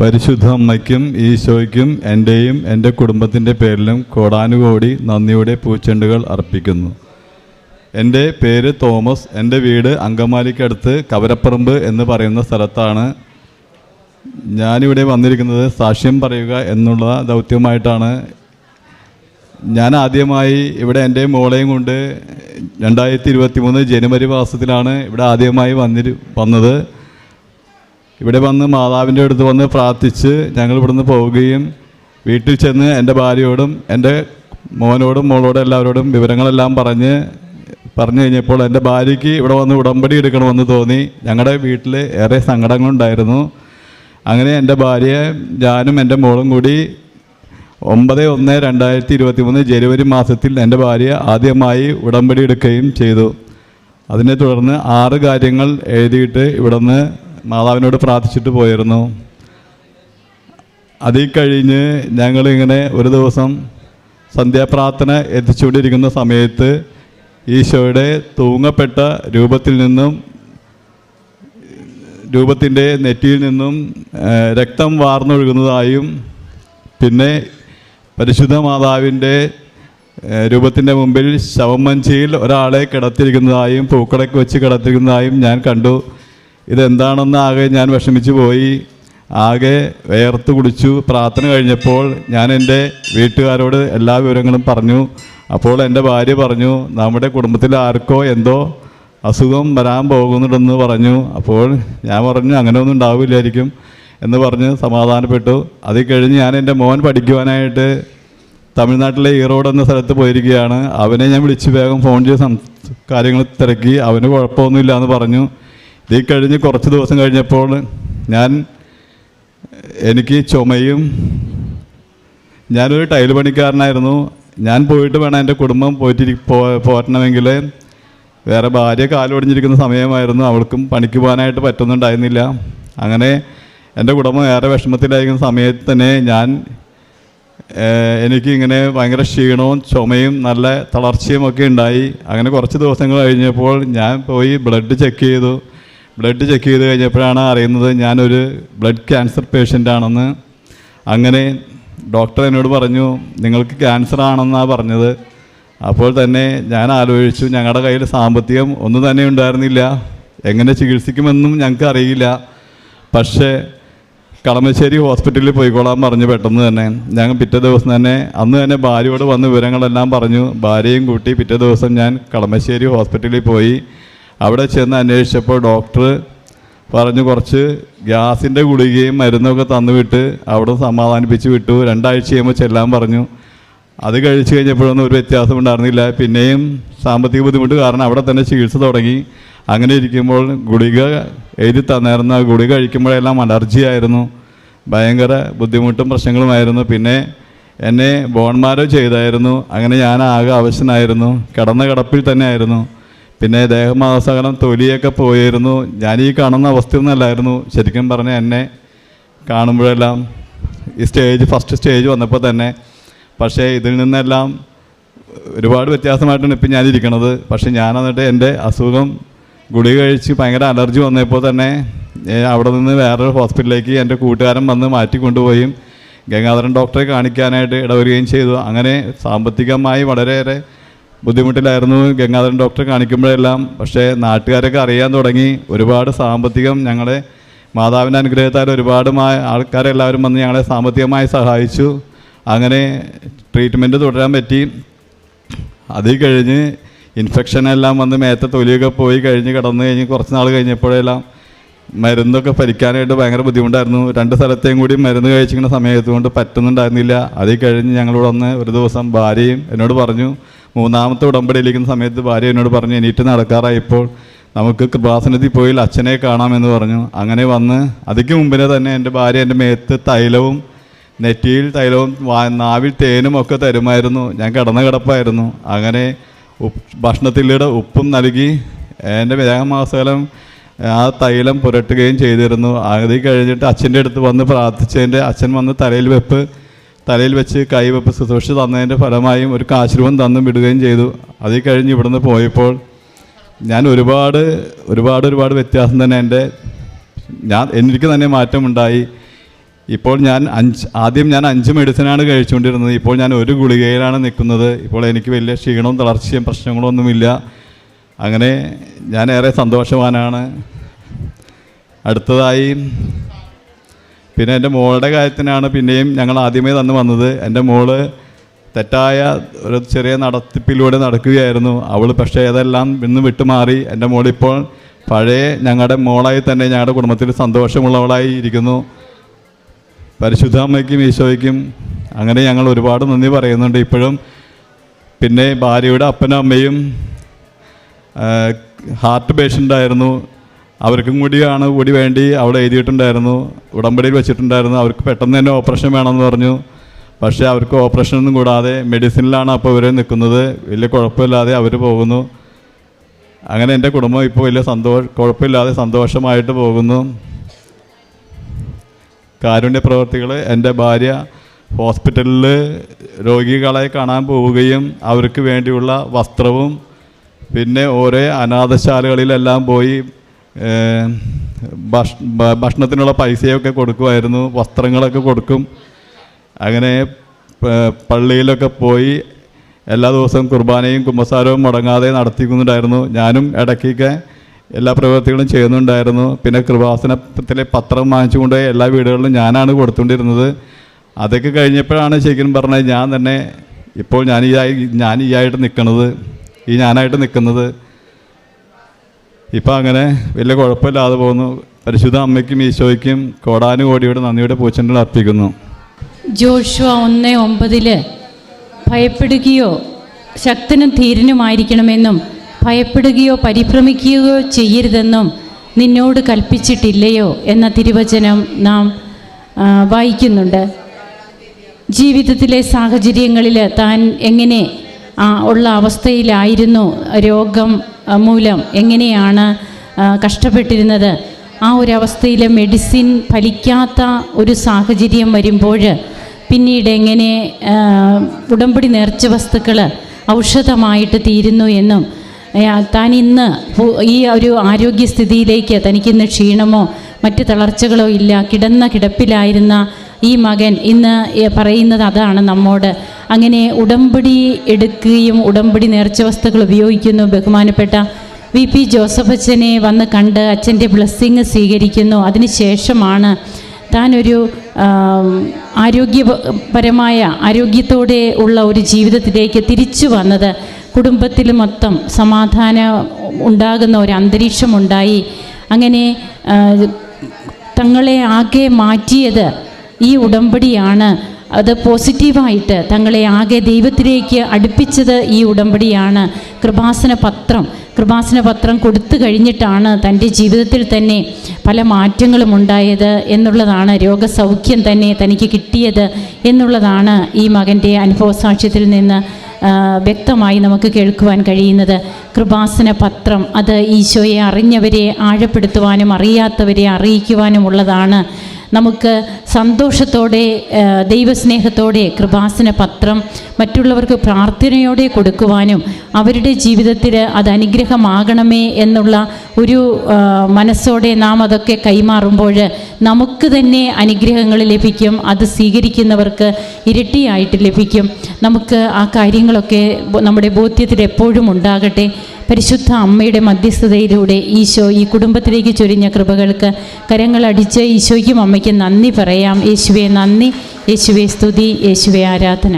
പരിശുദ്ധ അമ്മയ്ക്കും ഈശോയ്ക്കും എന്റെയും എന്റെ കുടുംബത്തിന്റെ പേരിലും കോടാനുകോടി നന്ദിയുടെ പൂച്ചെണ്ടുകൾ അർപ്പിക്കുന്നു. എന്റെ പേര് തോമസ് എന്റെ വീട് അങ്കമാലിക്കടുത്ത് കവരപ്പറമ്പ് എന്ന് പറയുന്ന സ്ഥലത്താണ് ഞാനിവിടെ വന്നിരിക്കുന്നത്. സാക്ഷ്യം പറയുക എന്നുള്ള ദൗത്യമായിട്ടാണ്. ഞാൻ ആദ്യമായി ഇവിടെ എന്റെ മോളെയും കൊണ്ട് രണ്ടായിരത്തി ഇരുപത്തി മൂന്ന് ജനുവരി മാസത്തിലാണ് ഇവിടെ ആദ്യമായി വന്നിരു വന്നത്. ഇവിടെ വന്ന് മാതാവിന്റെ അടുത്ത് വന്ന് പ്രാർത്ഥിച്ച് ഞങ്ങൾ ഇവിടുന്ന് പോവുകയും വീട്ടിൽ ചെന്ന് എന്റെ ഭാര്യയോടും എന്റെ മോനോടും മോളോടും എല്ലാവരോടും വിവരങ്ങളെല്ലാം പറഞ്ഞ് പറഞ്ഞു കഴിഞ്ഞപ്പോൾ എന്റെ ഭാര്യയ്ക്ക് ഇവിടെ വന്ന് ഉടമ്പടി എടുക്കണമെന്ന് തോന്നി. ഞങ്ങളുടെ വീട്ടിൽ ഏറെ സങ്കടങ്ങളുണ്ടായിരുന്നു. അങ്ങനെ എന്റെ ഭാര്യയെ ഞാനും എന്റെ മോളും കൂടി ഒമ്പത് ഒന്ന് രണ്ടായിരത്തി ഇരുപത്തി മൂന്ന് ജനുവരി മാസത്തിൽ എന്റെ ഭാര്യ ആദ്യമായി ഉടമ്പടി എടുക്കുകയും ചെയ്തു. അതിനെ തുടർന്ന് ആറ് കാര്യങ്ങൾ എഴുതിയിട്ട് ഇവിടുന്ന് മാതാവിനോട് പ്രാർത്ഥിച്ചിട്ട് പോയിരുന്നു. അതിൽ കഴിഞ്ഞ് ഞങ്ങളിങ്ങനെ ഒരു ദിവസം സന്ധ്യാപ്രാർത്ഥന എത്തിച്ചുകൊണ്ടിരിക്കുന്ന സമയത്ത് ഈശോയുടെ തൂങ്ങപ്പെട്ട രൂപത്തിൽ നിന്നും രൂപത്തിന്റെ നെറ്റിയിൽ നിന്നും രക്തം വാർന്നൊഴുകുന്നതായും പിന്നെ പരിശുദ്ധ മാതാവിന്റെ രൂപത്തിന്റെ മുമ്പിൽ ശവമഞ്ചിയിൽ ഒരാളെ കിടത്തിരിക്കുന്നതായും പൂക്കളൊക്കെ വെച്ച് കിടത്തിരിക്കുന്നതായും ഞാൻ കണ്ടു. ഇതെന്താണെന്ന് ആകെ ഞാൻ വിഷമിച്ചു പോയി. ആകെ വേർത്ത് കുടിച്ചു. പ്രാർത്ഥന കഴിഞ്ഞപ്പോൾ ഞാൻ എന്റെ വീട്ടുകാരോട് എല്ലാ വിവരങ്ങളും പറഞ്ഞു. അപ്പോൾ എന്റെ ഭാര്യ പറഞ്ഞു നമ്മുടെ കുടുംബത്തിൽ ആർക്കോ എന്തോ അസുഖം വരാൻ പോകുന്നുണ്ടെന്ന് പറഞ്ഞു. അപ്പോൾ ഞാൻ പറഞ്ഞു അങ്ങനെ ഒന്നും ഉണ്ടാവില്ലായിരിക്കും എന്ന് പറഞ്ഞ് സമാധാനപ്പെട്ടു. അത് കഴിഞ്ഞ് ഞാൻ എന്റെ മോൻ പഠിക്കുവാനായിട്ട് തമിഴ്നാട്ടിലെ ഈറോഡ് എന്ന സ്ഥലത്ത് പോയിരിക്കുകയാണ്. അവനെ ഞാൻ വിളിച്ച് വേഗം ഫോൺ ചെയ്ത് കാര്യങ്ങൾ തിരക്കി. അവന് കുഴപ്പമൊന്നുമില്ല എന്ന് പറഞ്ഞു. ഇത് കഴിഞ്ഞ് കുറച്ച് ദിവസം കഴിഞ്ഞപ്പോൾ ഞാൻ എനിക്ക് ചുമയും ഞാനൊരു ടൈൽ പണിക്കാരനായിരുന്നു. ഞാൻ പോയിട്ട് വേണം എന്റെ കുടുംബം പോയിട്ട് പോ പോരണമെങ്കിൽ. വേറെ ഭാര്യ കാലൊടിഞ്ഞിരിക്കുന്ന സമയമായിരുന്നു. അവൾക്കും പണിക്ക് പോകാനായിട്ട് പറ്റുന്നുണ്ടായിരുന്നില്ല. അങ്ങനെ എന്റെ കുടുംബം ഏറെ വിഷമത്തിലായിരിക്കുന്ന സമയത്ത് തന്നെ ഞാൻ എനിക്കിങ്ങനെ ഭയങ്കര ക്ഷീണവും ചുമയും നല്ല തളർച്ചയും ഒക്കെ ഉണ്ടായി. അങ്ങനെ കുറച്ച് ദിവസങ്ങൾ കഴിഞ്ഞപ്പോൾ ഞാൻ പോയി ബ്ലഡ് ചെക്ക് ചെയ്തു. ബ്ലഡ് ചെക്ക് ചെയ്ത് കഴിഞ്ഞപ്പോഴാണ് അറിയുന്നത് ഞാനൊരു ബ്ലഡ് ക്യാൻസർ പേഷ്യന്റ് ആണെന്ന് അങ്ങനെ ഡോക്ടർ എന്നോട് പറഞ്ഞു നിങ്ങൾക്ക് ക്യാൻസർ ആണെന്നാണ് പറഞ്ഞത്. അപ്പോൾ തന്നെ ഞാൻ ആലോചിച്ചു ഞങ്ങളുടെ കയ്യിൽ സാമ്പത്തികം ഒന്നും തന്നെ ഉണ്ടായിരുന്നില്ല. എങ്ങനെ ചികിത്സിക്കുമെന്നും ഞങ്ങൾക്ക് അറിയില്ല. പക്ഷേ കളമശ്ശേരി ഹോസ്പിറ്റലിൽ പോയിക്കോളാൻ പറഞ്ഞു പെട്ടെന്ന് തന്നെ. ഞങ്ങൾ പിറ്റേ ദിവസം തന്നെ അന്ന് തന്നെ ഭാര്യയോട് വന്ന് വിവരങ്ങളെല്ലാം പറഞ്ഞു. ഭാര്യയും കൂട്ടി പിറ്റേ ദിവസം ഞാൻ കളമശ്ശേരി ഹോസ്പിറ്റലിൽ പോയി. അവിടെ ചെന്ന് അന്വേഷിച്ചപ്പോൾ ഡോക്ടർ പറഞ്ഞു കുറച്ച് ഗ്യാസിന്റെ ഗുളികയും മരുന്നൊക്കെ തന്നുവിട്ട് അവിടെ സമാധാനിപ്പിച്ച് വിട്ടു. രണ്ടാഴ്ച കഴിയുമ്പോൾ ചെല്ലാൻ പറഞ്ഞു. അത് കഴിച്ചു കഴിഞ്ഞപ്പോഴൊന്നും ഒരു വ്യത്യാസം ഉണ്ടായിരുന്നില്ല. പിന്നെയും സാമ്പത്തിക ബുദ്ധിമുട്ട് കാരണം അവിടെ തന്നെ ചികിത്സ തുടങ്ങി. അങ്ങനെ ഇരിക്കുമ്പോൾ ഗുളിക എഴുതി തന്നായിരുന്നു ആ ഗുളിക കഴിക്കുമ്പോഴെല്ലാം അലർജി ആയിരുന്നു ഭയങ്കര ബുദ്ധിമുട്ടും പ്രശ്നങ്ങളുമായിരുന്നു. പിന്നെ എന്നെ ബോൺമാരോ ചെയ്തായിരുന്നു. അങ്ങനെ ഞാൻ ആകെ അവശനായിരുന്നു. കിടന്ന കിടപ്പിൽ തന്നെ ആയിരുന്നു പിന്നെ ദേഹമാസകലം തൊലിയൊക്കെ പോയിരുന്നു. ഞാൻ ഈ കാണുന്ന അവസ്ഥയൊന്നല്ലായിരുന്നു ശരിക്കും പറഞ്ഞാൽ എന്നെ കാണുമ്പോഴെല്ലാം ഈ സ്റ്റേജ് ഫസ്റ്റ് സ്റ്റേജ് വന്നപ്പോൾ തന്നെ. പക്ഷേ ഇതിൽ നിന്നെല്ലാം ഒരുപാട് വ്യത്യാസമായിട്ടാണ് ഇപ്പം ഞാനിരിക്കണത് പക്ഷേ ഞാൻ എന്നിട്ട് എന്റെ അസുഖം ഗുളിക കഴിച്ച് ഭയങ്കര അലർജി വന്നപ്പോൾ തന്നെ അവിടെ നിന്ന് വേറൊരു ഹോസ്പിറ്റലിലേക്ക് എന്റെ കൂട്ടുകാരൻ വന്ന് മാറ്റി കൊണ്ടുപോയും ഗംഗാധരൻ ഡോക്ടറെ കാണിക്കാനായിട്ട് ഇടവരികയും ചെയ്തു. അങ്ങനെ സാമ്പത്തികമായി വളരെയേറെ ബുദ്ധിമുട്ടിലായിരുന്നു. ഗംഗാധരൻ ഡോക്ടറെ കാണിക്കുമ്പോഴെല്ലാം പക്ഷേ നാട്ടുകാരൊക്കെ അറിയാൻ തുടങ്ങി. ഒരുപാട് സാമ്പത്തികം ഞങ്ങളെ മാതാവിന്റെ അനുഗ്രഹത്താൽ ഒരുപാട് ആൾക്കാരെല്ലാവരും വന്ന് ഞങ്ങളെ സാമ്പത്തികമായി സഹായിച്ചു. അങ്ങനെ ട്രീറ്റ്മെന്റ് തുടരാൻ പറ്റി. അത് കഴിഞ്ഞ് ഇൻഫെക്ഷനെല്ലാം വന്ന് മേത്ത തൊലിയൊക്കെ പോയി കഴിഞ്ഞ് കിടന്നു കഴിഞ്ഞ് കുറച്ച് നാൾ കഴിഞ്ഞപ്പോഴെല്ലാം മരുന്നൊക്കെ ഭരിക്കാനായിട്ട് ഭയങ്കര ബുദ്ധിമുട്ടായിരുന്നു. രണ്ട് സ്ഥലത്തെയും കൂടി മരുന്ന് കഴിച്ചിരിക്കുന്ന സമയത്തുകൊണ്ട് പറ്റുന്നുണ്ടായിരുന്നില്ല. അത് കഴിഞ്ഞ് ഞങ്ങളിവിടെ വന്ന് ഒരു ദിവസം ഭാര്യയും എന്നോട് പറഞ്ഞു മൂന്നാമത്തെ ഉടമ്പടിയിലിരിക്കുന്ന സമയത്ത് ഭാര്യ എന്നോട് പറഞ്ഞു എണീറ്റ് നടക്കാറായപ്പോൾ നമുക്ക് കൃപാസനത്തിൽ പോയി അച്ഛനെ കാണാമെന്ന് പറഞ്ഞു. അങ്ങനെ വന്ന് അതിക്ക് മുമ്പിനെ തന്നെ എന്റെ ഭാര്യ എന്റെ മേത്ത് തൈലവും നെറ്റിയിൽ തൈലവും നാവിൽ തേനും ഒക്കെ തരുമായിരുന്നു. ഞാൻ കിടന്ന കിടപ്പായിരുന്നു. അങ്ങനെ ഭക്ഷണത്തിലൂടെ ഉപ്പും നൽകി എന്റെ ദേഹമാസകലം ആ തൈലം പുരട്ടുകയും ചെയ്തിരുന്നു. അത് കഴിഞ്ഞിട്ട് അച്ഛന്റെ അടുത്ത് വന്ന് പ്രാർത്ഥിച്ചതിന്റെ അച്ഛൻ വന്ന് തലയിൽ വെപ്പ് തലയിൽ വെച്ച് കൈവപ്പ് ശുശ്രൂഷ തന്നതിന്റെ ഫലമായും ഒരു കാശ്രൂപം തന്നും വിടുകയും ചെയ്തു. അത് കഴിഞ്ഞ് ഇവിടുന്ന് പോയപ്പോൾ ഞാൻ ഒരുപാട് ഒരുപാട് ഒരുപാട് വ്യത്യാസം തന്നെ എന്റെ ഞാൻ എനിക്ക് തന്നെ മാറ്റമുണ്ടായി. ഇപ്പോൾ ഞാൻ അഞ്ച് ആദ്യം ഞാൻ അഞ്ച് മെഡിസിനാണ് കഴിച്ചുകൊണ്ടിരുന്നത്. ഇപ്പോൾ ഞാൻ ഒരു ഗുളികയിലാണ് നിൽക്കുന്നത്. ഇപ്പോൾ എനിക്ക് വലിയ ക്ഷീണവും തളർച്ചയും പ്രശ്നങ്ങളൊന്നുമില്ല അങ്ങനെ ഞാൻ ഏറെ സന്തോഷവാനാണ്. അടുത്തതായി പിന്നെ എന്റെ മോളുടെ കാര്യത്തിനാണ് പിന്നെയും ഞങ്ങൾ ആദ്യമേ തന്നു വന്നത്. എന്റെ മോൾ തെറ്റായ ഒരു ചെറിയ നടത്തിപ്പിലൂടെ നടക്കുകയായിരുന്നു. അവൾ പക്ഷേ അതെല്ലാം ഇന്ന് വിട്ടുമാറി. എന്റെ മോളിപ്പോൾ പഴയ ഞങ്ങളുടെ മോളായി തന്നെ ഞങ്ങളുടെ കുടുംബത്തിൽ സന്തോഷമുള്ളവളായി ഇരിക്കുന്നു. പരിശുദ്ധാമ്മയ്ക്കും ഈശോയ്ക്കും അങ്ങനെ ഞങ്ങൾ ഒരുപാട് നന്ദി പറയുന്നുണ്ട് ഇപ്പോഴും. പിന്നെ ഭാര്യയുടെ അപ്പനും അമ്മയും ഹാർട്ട് പേഷ്യന്റ് ആയിരുന്നു. അവർക്കും കൂടിയാണ് കൂടി വേണ്ടി അവിടെ എഴുതിയിട്ടുണ്ടായിരുന്നു. ഉടമ്പടിയിൽ വെച്ചിട്ടുണ്ടായിരുന്നു. അവർക്ക് പെട്ടെന്ന് തന്നെ ഓപ്പറേഷൻ വേണമെന്ന് പറഞ്ഞു. പക്ഷേ അവർക്ക് ഓപ്പറേഷൻ ഒന്നും കൂടാതെ മെഡിസിനിലാണ് അപ്പോൾ ഇവർ നിൽക്കുന്നത്. വലിയ കുഴപ്പമില്ലാതെ അവർ പോകുന്നു. അങ്ങനെ എന്റെ കുടുംബം ഇപ്പോൾ വലിയ സന്തോഷ കുഴപ്പമില്ലാതെ സന്തോഷമായിട്ട് പോകുന്നു. കാരുണ്യ പ്രവർത്തികൾ എന്റെ ഭാര്യ ഹോസ്പിറ്റലിൽ രോഗികളെ കാണാൻ പോവുകയും അവർക്ക് വേണ്ടിയുള്ള വസ്ത്രവും പിന്നെ ഓരോ അനാഥശാലകളിലെല്ലാം പോയി ഭക്ഷണത്തിനുള്ള പൈസയൊക്കെ കൊടുക്കുമായിരുന്നു വസ്ത്രങ്ങളൊക്കെ കൊടുക്കും. അങ്ങനെ പള്ളിയിലൊക്കെ പോയി എല്ലാ ദിവസവും കുർബാനയും കുമ്പസാരവും മുടങ്ങാതെ നടത്തിക്കുന്നുണ്ടായിരുന്നു. ഞാനും ഇടയ്ക്കൊക്കെ എല്ലാ പ്രവൃത്തികളും ചെയ്യുന്നുണ്ടായിരുന്നു. പിന്നെ കൃപാസനത്തിലെ പത്രം വാങ്ങിച്ചുകൊണ്ട് എല്ലാ വീടുകളിലും ഞാനാണ് കൊടുത്തുകൊണ്ടിരുന്നത്. അതൊക്കെ കഴിഞ്ഞപ്പോഴാണ് ശരിക്കും പറഞ്ഞത് ഞാൻ തന്നെ ഇപ്പോൾ ഞാൻ ഈ ഞാൻ ഈ ആയിട്ട് നിൽക്കുന്നത് ഈ ഞാനായിട്ട് നിൽക്കുന്നത്. ഇപ്പം അങ്ങനെ വലിയ കുഴപ്പമില്ലാതെ പോകുന്നു. പരിശുദ്ധ അമ്മയ്ക്കും ഈശോയ്ക്കും കോടാനുകോടിയുടെ നന്ദിയുടെ പൂച്ചെണ്ടുകൾ അർപ്പിക്കുന്നു. ജോഷുവ ഒന്ന് ഒമ്പതിൽ ഭയപ്പെടുകയോ ശക്തനും ധീരനുമായിരിക്കണമെന്നും ഭയപ്പെടുകയോ പരിഭ്രമിക്കുകയോ ചെയ്യരുതെന്നും നിന്നോട് കൽപ്പിച്ചിട്ടില്ലയോ എന്ന തിരുവചനം നാം വായിക്കുന്നുണ്ട്. ജീവിതത്തിലെ സാഹചര്യങ്ങളിൽ താൻ എങ്ങനെ ഉള്ള അവസ്ഥയിലായിരുന്നു രോഗം മൂലം എങ്ങനെയാണ് കഷ്ടപ്പെട്ടിരുന്നത്. ആ ഒരു അവസ്ഥയിൽ മെഡിസിൻ ഫലിക്കാത്ത ഒരു സാഹചര്യം വരുമ്പോൾ പിന്നീട് എങ്ങനെ ഉടമ്പടി നേർച്ച വസ്തുക്കൾ ഔഷധമായിട്ട് തീരുന്നു എന്നും താൻ ഇന്ന് ഈ ഒരു ആരോഗ്യസ്ഥിതിയിലേക്ക് തനിക്കിന്ന് ക്ഷീണമോ മറ്റ് തളർച്ചകളോ ഇല്ല കിടന്ന കിടപ്പിലായിരുന്ന ഈ മകൻ ഇന്ന് പറയുന്നത് അതാണ് നമ്മോട്. അങ്ങനെ ഉടമ്പടി എടുക്കുകയും ഉടമ്പടി നേർച്ച വസ്തുക്കൾ ഉപയോഗിക്കുന്നു. ബഹുമാനപ്പെട്ട വി പി ജോസഫ് അച്ഛനെ വന്ന് കണ്ട് അച്ഛന്റെ ബ്ലെസ്സിങ് സ്വീകരിക്കുന്നു. അതിനുശേഷമാണ് താനൊരു ആരോഗ്യപരമായ ആരോഗ്യത്തോടെ ഉള്ള ഒരു ജീവിതത്തിലേക്ക് തിരിച്ചു വന്നത്. കുടുംബത്തിൽ മൊത്തം സമാധാനം ഉണ്ടാകുന്ന ഒരു അന്തരീക്ഷമുണ്ടായി. അങ്ങനെ തങ്ങളെ ആകെ മാറ്റിയത് ഈ ഉടമ്പടിയാണ്. അത് പോസിറ്റീവായിട്ട് തങ്ങളെ ആകെ ദൈവത്തിലേക്ക് അടുപ്പിച്ചത് ഈ ഉടമ്പടിയാണ്. കൃപാസന പത്രം. കൃപാസന പത്രം കൊടുത്തു കഴിഞ്ഞിട്ടാണ് തന്റെ ജീവിതത്തിൽ തന്നെ പല മാറ്റങ്ങളും ഉണ്ടായത് എന്നുള്ളതാണ് രോഗസൗഖ്യം തന്നെ തനിക്ക് കിട്ടിയത് എന്നുള്ളതാണ് ഈ മകന്റെ അനുഭവസാക്ഷ്യത്തിൽ നിന്ന് വ്യക്തമായി നമുക്ക് കേൾക്കുവാൻ കഴിയുന്നത്. കൃപാസന പത്രം അത് ഈശോയെ അറിഞ്ഞവരെ ആഴപ്പെടുത്തുവാനും അറിയാത്തവരെ അറിയിക്കുവാനുമുള്ളതാണ്. നമുക്ക് സന്തോഷത്തോടെ ദൈവസ്നേഹത്തോടെ കൃപാസന പത്രം മറ്റുള്ളവർക്ക് പ്രാർത്ഥനയോടെ കൊടുക്കുവാനും അവരുടെ ജീവിതത്തിൽ അത് അനുഗ്രഹമാകണമേ എന്നുള്ള ഒരു മനസ്സോടെ നാം അതൊക്കെ കൈമാറുമ്പോൾ നമുക്ക് തന്നെ അനുഗ്രഹങ്ങൾ ലഭിക്കും. അത് സ്വീകരിക്കുന്നവർക്ക് ഇരട്ടിയായിട്ട് ലഭിക്കും. നമുക്ക് ആ കാര്യങ്ങളൊക്കെ നമ്മുടെ ബോധ്യത്തിൽ എപ്പോഴും ഉണ്ടാകട്ടെ. പരിശുദ്ധ അമ്മയുടെ മധ്യസ്ഥതയിലൂടെ ഈശോ ഈ കുടുംബത്തിലേക്ക് ചൊരിഞ്ഞ കൃപകൾക്ക് കരങ്ങളടിച്ച് ഈശോയ്ക്കും അമ്മയ്ക്കും നന്ദി പറയാം യേശുവെ നന്ദി. യേശുവെ സ്തുതി. യേശുവെ ആരാധന.